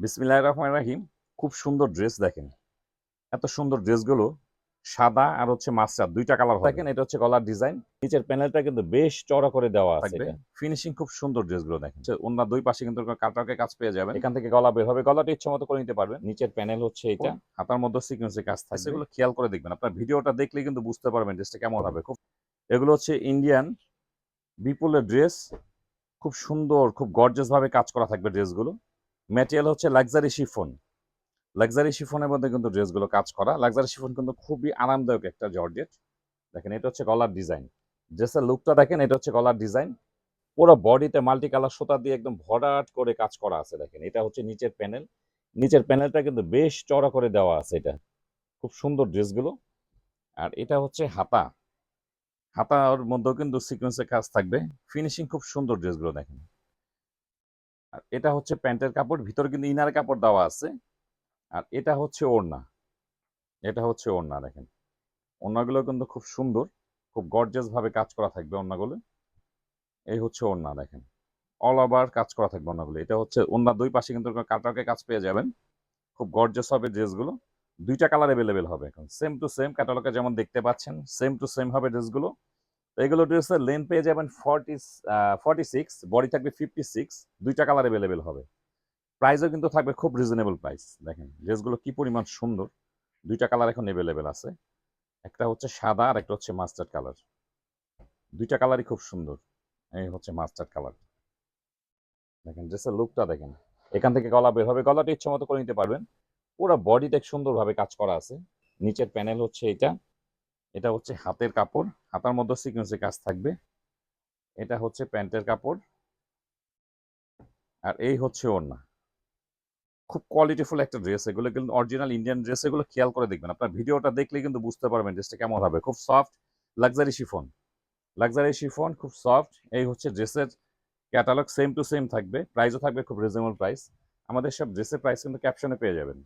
বিসমিল্লাহ রহমান রাহিম। খুব সুন্দর ড্রেস দেখেন। এত সুন্দর ড্রেসগুলো সাদা আর হচ্ছে মাস্টার দুইটা কালার দেখেন এটা হচ্ছে গলার ডিজাইন নিচের প্যানেলটা কিন্তু বেশ চড়া করে দেওয়া আছে ফিনিশিং খুব সুন্দর ড্রেসগুলো দেখেন। অন্য দুই পাশে কিন্তু কাটারকে কাজ পেয়ে যাবেন। এখান থেকে গলা বের হবে। গলাটা ইচ্ছা মতো করে নিতে পারবেন। নিচের প্যানেল হচ্ছে এটা। হাতার মধ্যে সিকোয়েন্সের কাজ থাকে সেগুলো খেয়াল করে দেখবেন। আপনার ভিডিওটা দেখলে কিন্তু বুঝতে পারবেন ড্রেসটা কেমন হবে। খুব এগুলো হচ্ছে ইন্ডিয়ান বিপুলের ড্রেস খুব সুন্দর খুব গর্জাস ভাবে কাজ করা থাকবে ড্রেসগুলো ম্যাটেরিয়াল হচ্ছে লাক্সারি শিফন লাক্সারি শিফনের মধ্যে কিন্তু ড্রেসগুলো কাজ করা। লাক্সারি শিফন কিন্তু খুবই আরামদায়ক একটা জর্জেট। দেখেন, এটা হচ্ছে গলার ডিজাইন ড্রেসের লুকটা দেখেন, এটা হচ্ছে গলার ডিজাইন পুরো বডিতে মাল্টি কালার সুতা দিয়ে একদম ভরাট করে কাজ করা আছে, দেখেন। এটা হচ্ছে নিচের প্যানেল নিচের প্যানেলটা কিন্তু বেশ চড়া করে দেওয়া আছে এটা। খুব সুন্দর ড্রেসগুলো আর এটা হচ্ছে হাতা। হাতার মধ্যেও কিন্তু সিকোয়েন্সের কাজ থাকবে। ফিনিশিং খুব সুন্দর ড্রেসগুলো দেখেন। আর এটা হচ্ছে প্যান্টের কাপড়, ভিতর কিন্তু ইনার কাপড় দেওয়া আছে। আর এটা হচ্ছে ওড়না। এটা হচ্ছে ওড়না, দেখেন। ওড়নাগুলো কিন্তু খুব সুন্দর, খুব গর্জাস ভাবে কাজ করা থাকবে ওড়নাগুলো। এই হচ্ছে ওড়না, দেখেন। অল ওভার কাজ করা থাকবে ওড়নাগুলো। এটা হচ্ছে ওড়নার দুই পাশে কিন্তু কাটারকে কাজ পেয়ে যাবেন। খুব গর্জাস হবে ড্রেসগুলো। দুইটা কালার অ্যাভেলেবেল হবে এখন। সেম টু সেম ক্যাটালগে যেমন দেখতে পাচ্ছেন সেম টু সেম হবে ড্রেসগুলো। এগুলো ড্রেসের লেন্থ পেয়ে যাবেন ফর্টি ফর্টি সিক্স বডি থাকবে ফিফটি সিক্স দুইটা কালার অ্যাভেলেবেল হবে। প্রাইসও কিন্তু থাকবে খুব রিজনেবল প্রাইস দেখেন ড্রেসগুলো কি পরিমাণ সুন্দর, দুইটা কালার এখন অ্যাভেলেবেল আছে। একটা হচ্ছে সাদা আর একটা হচ্ছে মাস্টার্ড কালার দুইটা কালারই খুব সুন্দর, এই হচ্ছে মাস্টার্ড কালার দেখেন ড্রেসের লুকটা দেখেন। এখান থেকে গলা বের হবে গলাটা ইচ্ছে মতো করে নিতে পারবেন। পুরো বডিতে সুন্দরভাবে কাজ করা আছে। নিচের প্যানেল হচ্ছে এটা। এটা হচ্ছে হাতের কাপড়। হাতার মধ্যে সিকোয়েন্সের কাজ থাকবে। এটা হচ্ছে প্যান্টের কাপড়। আর এই হচ্ছে ওড়না। খুব কোয়ালিটিফুল একটা ড্রেস এগুলো কিন্তু অরিজিনাল ইন্ডিয়ান ড্রেস এগুলো খেয়াল করে দেখবেন। আপনার ভিডিওটা দেখলে কিন্তু বুঝতে পারবেন ড্রেসটা কেমন হবে। খুব soft luxury chiffon luxury chiffon খুব সফট এই হচ্ছে ড্রেসের ক্যাটালগ সেম টু সেম থাকবে। প্রাইসও থাকবে খুব রিজনেবল প্রাইস আমাদের সব ড্রেসের প্রাইস কিন্তু ক্যাপশনে পেয়ে যাবেন।